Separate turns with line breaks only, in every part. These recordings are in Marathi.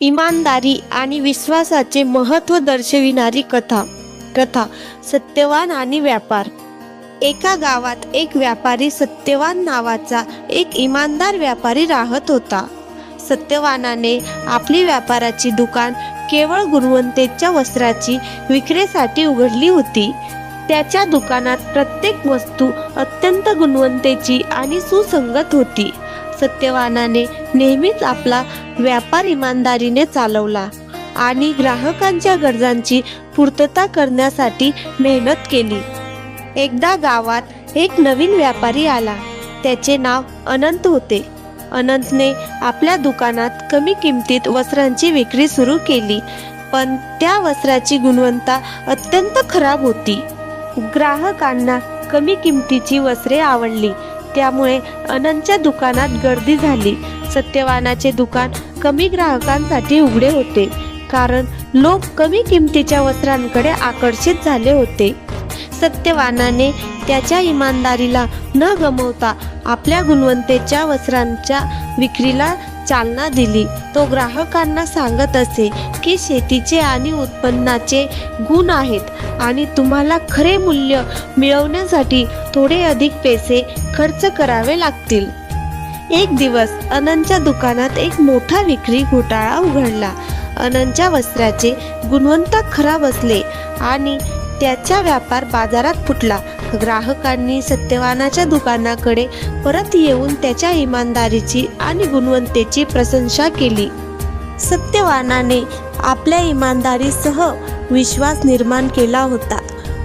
इमानदारी आणि विश्वासाचे महत्त्व दर्शविणारी कथा कथा सत्यवान आणि व्यापार. एका गावात एक व्यापारी सत्यवान नावाचा एक इमानदार व्यापारी राहत होता. सत्यवानाने आपली व्यापाराची दुकान केवळ गुणवत्तेच्या वस्त्राची विक्रीसाठी उघडली होती. त्याच्या दुकानात प्रत्येक वस्तू अत्यंत गुणवत्तेची आणि सुसंगत होती. सत्यवानाने नेहमीच आपला व्यापार इमानदारीने चालवला आणि ग्राहकांच्या गरजांची पूर्तता करण्यासाठी मेहनत केली. एकदा गावात एक नवीन व्यापारी आला. त्याचे नाव अनंत होते. अनंतने आपल्या दुकानात कमी किमतीत वस्त्रांची विक्री सुरू केली पण त्या वस्त्राची गुणवत्ता अत्यंत खराब होती. ग्राहकांना कमी किमतीची वस्त्रे आवडली. त्यामुळे अनंतच्या दुकानात गर्दी झाली. सत्यवानाचे दुकान कमी ग्राहकांसाठी उघडे होते कारण लोक कमी किमतीच्या वस्त्रांकडे आकर्षित झाले होते. सत्यवानाने त्याच्या इमानदारीला न गमवता आपल्या गुणवत्तेच्या वस्त्रांच्या विक्रीला चालना दिली. तो ग्राहकांना सांगत असे की शेतीचे आणि उत्पन्नाचे गुण आहेत आणि तुम्हाला खरे मूल्य मिळवण्यासाठी थोडे अधिक पैसे खर्च करावे लागतील. एक दिवस अनंतच्या दुकानात एक मोठा विक्री घोटाळा उघडला. अनंतच्या वस्त्राचे गुणवत्ता खराब असले आणि त्याचा व्यापार बाजारात फुटला. ग्राहकांनी सत्यवानाच्या दुकानाकडे परत येऊन त्याच्या इमानदारीची आणि गुणवत्तेची प्रशंसा केली. सत्यवानाने आपल्या इमानदारीसह विश्वास निर्माण केला होता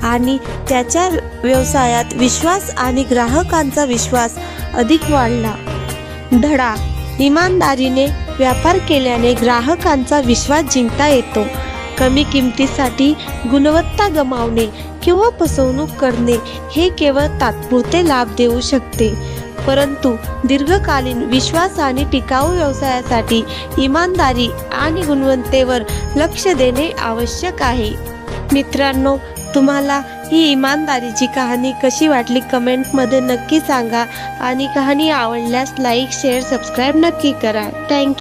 आणि त्याच्या व्यवसायात विश्वास आणि ग्राहकांचा विश्वास अधिक वाढला. धडा इमानदारीने व्यापार केल्याने ग्राहकांचा विश्वास जिंकता येतो. कमी किमतीसाठी गुणवत्ता गमावणे किंवा फसवणूक करणे हे केवळ तात्पुरते लाभ देऊ शकते. परंतु दीर्घकालीन विश्वास आणि टिकाऊ व्यवसायासाठी इमानदारी आणि गुणवत्तेवर लक्ष देणे आवश्यक आहे. मित्रांनो तुम्हाला ही इमानदारीची कहाणी कशी वाटली कमेंटमध्ये नक्की सांगा आणि कहाणी आवडल्यास लाईक शेअर सबस्क्राईब नक्की करा. थँक्यू.